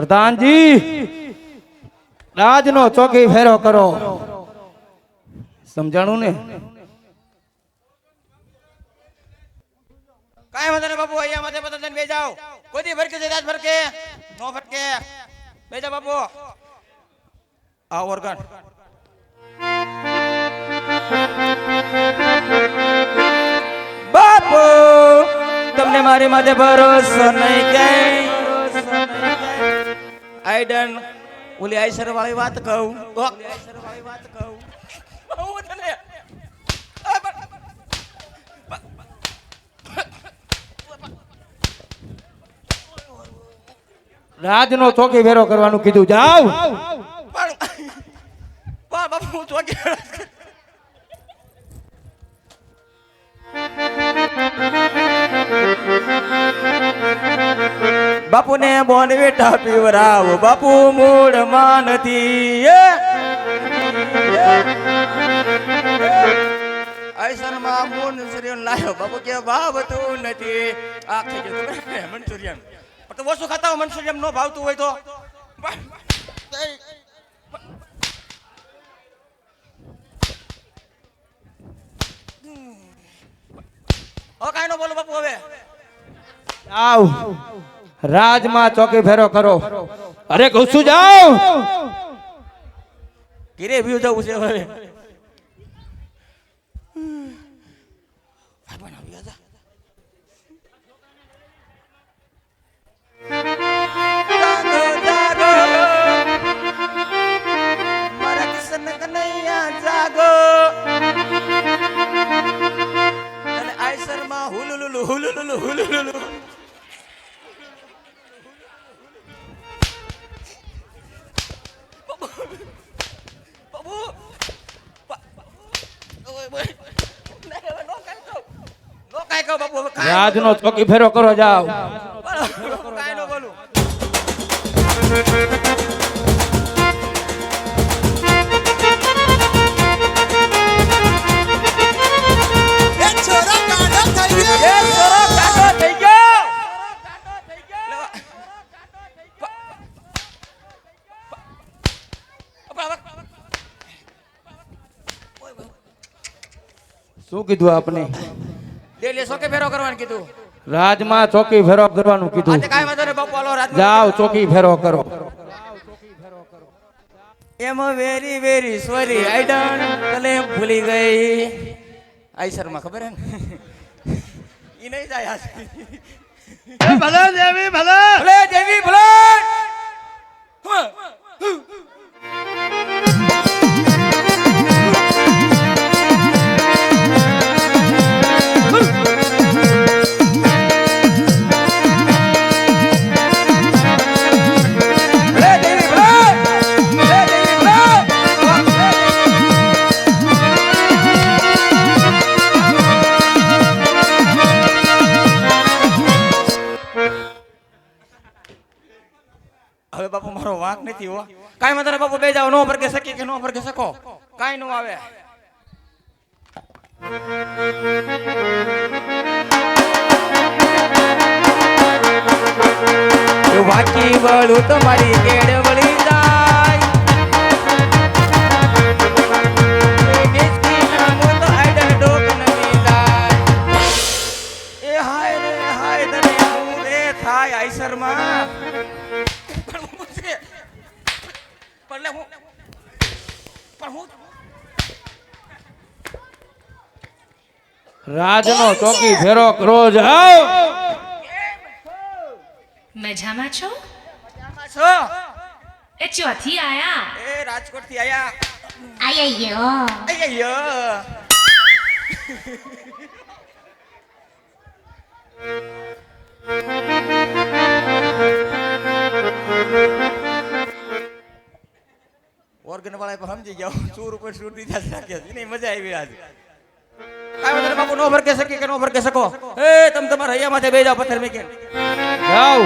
પ્રધાનજી રાજનો ચોકી ફેરો કરો. સમજાણું ને? કાંઈ વાંધો બાપુ, અહીંયા માથે બધા જઈને બે જાઓ કોઈ ફરકે છે રાજ ફરકે નો ફટકે. બે બાપુ. આ ઓર્ગન બાપુ, તમને મારી માથે ભરોસો નહીં ક્યાંય. આઈ ડન ઓલી આઈસર વાળી વાત કહું. આઈસર વાળી વાત કહું હું તને રાજનો ચોકી ફેરો કરવાનું કીધું. જાવ. બાપુને બોનવીટા પીવરાવ. બાપુ મૂળમાં નથી આયસનમાં મનસુરિયન લાયો બાપુ કે ભાવતું નથી. આ થઈ ગયું. તો ઓછું ખાતા હોય મનસુરિયન નો ભાવતું હોય તો? હવે કાંઈ નો બોલો બાપુ હવે. જાવ રાજમાં ચોકી ફેરો કરો. અરે કહું છું જાવ ઘીરે વ્યૂ જવું છે હવે. ભાઈબંધ આવી જા. રાજનો ચોકી ફેરો કરો જાવ શું કીધું આપને? ડેલી ચોકી ફેરો કરવાનું કીધું. રાજમાં ચોકી ફેરો કરવાનું કીધું. આજે કાંઈ વાંધો નહીં બાપુ હાલો રાતમાં જાવ ચોકી ફેરો કરો. એમ very very sorry I don't તને ભૂલી ગઈ. આઈ શર્મા ખબર હે ને? ઈ નહીં જાય આજ. ભલે દેવી ભલે. ભલે દેવી ભલે. ભલે હવે બાપુ, મારો વાંક નથી હો. કાંઈ વાંધો બાપુ, બે જાવ નો ભરગે શકી કે નો ભરગે શકો? કાંઈ નો આવે. વાકી વળું તમારી કેડ એટલે હું પણ હું રાજનો ચોકી ફેરો રોજ આવ! મજામાં છો? છો? એ ચોથી આયા? એ રાજકોટથી આયા. આયયો. આયયો. Thank you. ઓર્ગન વાળા પણ સમજી ગયા સો રૂપિયા સૂર દીધા રાખ્યા છે. મજા આવી આજે. કાંઈ વાંધો બાપુ, નો ભરકે શકે કે નો ભરકે શકો? એ, તમે તમારા હૈયા માથે બે જાઓ પથ્થર મેકીને. જાવ